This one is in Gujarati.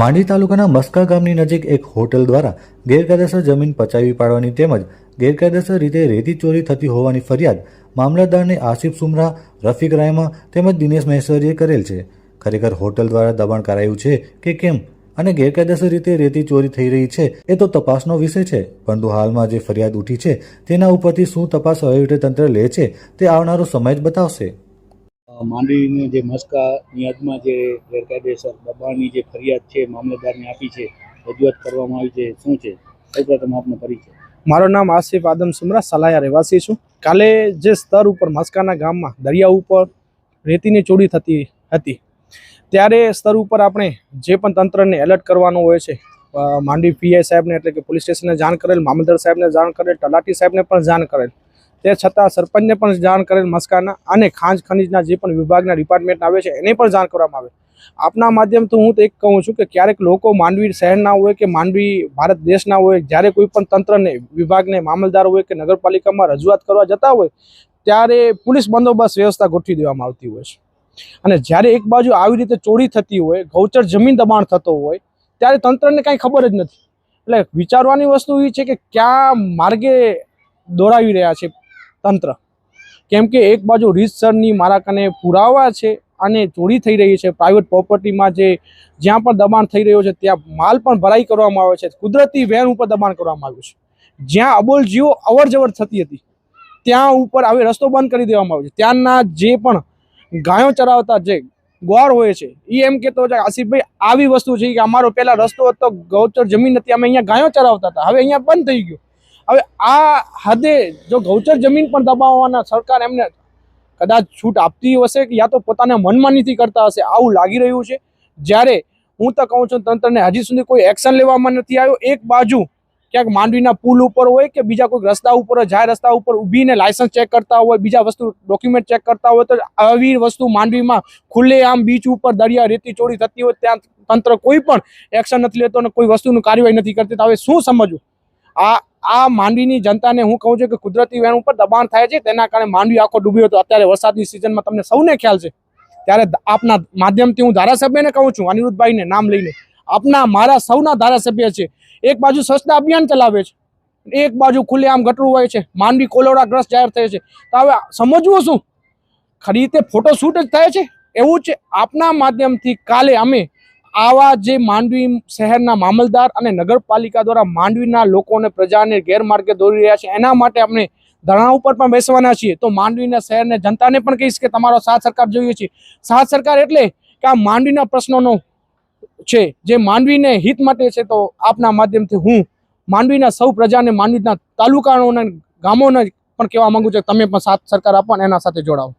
માંડવી તાલુકાના મસ્કા ગામની નજીક એક હોટલ દ્વારા ગેરકાયદેસર જમીન પચાવી પાડવાની તેમજ ગેરકાયદેસર રીતે રેતી ચોરી થતી હોવાની ફરિયાદ મામલતદારને આસિફ સુમરા, રફીક રાયમા તેમજ દિનેશ મહેશ્વરીએ કરેલ છે. ખરેખર હોટલ દ્વારા દબાણ કરાયું છે કે કેમ અને ગેરકાયદેસર રીતે રેતી ચોરી થઈ રહી છે એ તો તપાસનો વિષય છે. પરંતુ હાલમાં જે ફરિયાદ ઉઠી છે તેના ઉપરથી શું તપાસ વહીવટી તંત્ર લે છે તે આવનારો સમય જ બતાવશે. માંડવીની જે મસ્કાની હદમાં જે ગેરકાયદેસર દબાણની જે ફરિયાદ છે, મામલતદારને આપી છે, રજૂઆત કરવામાં આવી છે, શું છે? સૌપ્રથમ આપનો પરિચય. મારું નામ આસિફ આદમ સુમરા, સલાયા રહેવાસી છું. કાલે જે સ્તર ઉપર મસ્કાના ગામમાં દરિયા ઉપર રેતીની ચોરી થતી હતી, ત્યારે સ્તર ઉપર આપણે જે પણ તંત્રને એલર્ટ કરવાનું હોય છે માંડવી પીઆઈ સાહેબને એટલે કે પોલીસ સ્ટેશનને જાણ કરેલ, મામલતદાર સાહેબને જાણ કરેલ, તલાટી સાહેબને પણ જાણ કરેલ તે છતાં સરપંચને પણ જાણ કરેલ મસ્કાના અને ખાંજ ખનીજના જે પણ વિભાગના ડિપાર્ટમેન્ટ આવે છે, એને પણ જાણ કરવામાં આવે. આપના માધ્યમથી હું તો એક કહું છું કે ક્યારેક લોકો માંડવી શહેરના હોય કે માંડવી ભારત દેશના હોય, જ્યારે કોઈ પણ તંત્રને, વિભાગને, મામલદાર હોય કે નગરપાલિકામાં રજૂઆત કરવા જતા હોય, ત્યારે પોલીસ બંદોબસ્ત વ્યવસ્થા ગોઠવી દેવામાં આવતી હોય છે. અને જ્યારે એક બાજુ આવી રીતે ચોરી થતી હોય, ગૌચર જમીન દબાણ થતો હોય, ત્યારે તંત્રને કાંઈ ખબર જ નથી. એટલે વિચારવાની વસ્તુ એ છે કે ક્યાં માર્ગે દોડાવી રહ્યા છે તંત્ર. કેમ કે એક બાજુ રીતસરની મારા કને પુરાવા છે અને ચોરી થઈ રહી છે પ્રાઇવેટ પ્રોપર્ટીમાં જે જ્યાં પણ દબાણ થઈ રહ્યો છે, ત્યાં માલ પણ ભરાઈ કરવામાં આવે છે, કુદરતી વેન ઉપર દબાણ કરવામાં આવ્યું છે. જ્યાં અબોલ જીવો અવર થતી હતી, ત્યાં ઉપર હવે રસ્તો બંધ કરી દેવામાં આવ્યો છે. ત્યાંના જે પણ ગાયો ચરાવતા જે ગોળ હોય છે એ એમ કહેતો છે આસિફભાઈ, આવી વસ્તુ છે કે અમારો પહેલા રસ્તો હતો, ગૌચર જમીન હતી, અમે અહીંયા ગાયો ચરાવતા હતા. હવે અહીંયા બંધ થઈ ગયું. હવે આ હદે જો ગૌચર જમીન પણ દબાવવાના સરકાર એમને કદાચ છૂટ આપતી હશે કે યા તો પોતાના મનમાનીથી કરતા હશે, આવું લાગી રહ્યું છે. જ્યારે હું તો કહું છું, તંત્રને હજી સુધી કોઈ એક્શન લેવામાં નથી આવ્યો. એક બાજુ ક્યાંક માંડવીના પુલ ઉપર હોય કે બીજા કોઈ રસ્તા ઉપર, જાહેર રસ્તા ઉપર ઊભીને લાયસન્સ ચેક કરતા હોય, બીજા વસ્તુ ડોક્યુમેન્ટ ચેક કરતા હોય, તો આવી વસ્તુ માંડવીમાં ખુલ્લે આમ બીચ ઉપર દરિયા રેતી ચોરી થતી હોય, ત્યાં તંત્ર કોઈ પણ એક્શન નથી લેતો અને કોઈ વસ્તુનું કાર્યવાહી નથી કરતી. તો હવે શું સમજવું? આ આ માંડવીની જનતાને હું કહું છું કે કુદરતી વેણ ઉપર દબાણ થાય છે, તેના કારણે માંડવી આખો ડૂબ્યો હતો. અત્યારે વરસાદની સિઝનમાં તમને સૌને ખ્યાલ છે. ત્યારે આપના માધ્યમથી હું ધારાસભ્યને કહું છું, અનિરુદ્ધભાઈને નામ લઈને. આપના, મારા સૌના ધારાસભ્ય છે. એક બાજુ સ્વચ્છતા અભિયાન ચલાવે છે, એક બાજુ ખુલ્લે આમ ગટરું હોય છે. માંડવી કોલોરાગ્રસ્ત જાહેર થાય છે. તો હવે સમજવું શું? ખરી રીતે ફોટોશૂટ જ થાય છે? એવું છે. આપના માધ્યમથી કાલે અમે આવા જે માંડવી શહેરના મામલદાર અને નગરપાલિકા દ્વારા માંડવીના લોકોને પ્રજાને ગેરમાર્ગે દોરી રહ્યા છે, એના માટે આપણે ધરણા ઉપર પણ બેસવાના છીએ. તો માંડવીના શહેરને જનતાને પણ કહીશ કે તમારો સાથ સરકાર જોઈએ છે. સાથ સરકાર એટલે કે આ માંડવીના પ્રશ્નોનો છે, જે માંડવીને હિત માટે છે, તો આપના માધ્યમથી હું માંડવીના સૌ પ્રજાને માંડવીના તાલુકાઓને, ગામોને પણ કહેવા માંગુ છું. તમે પણ સાથ સરકાર આપો અને એના સાથે જોડાઓ.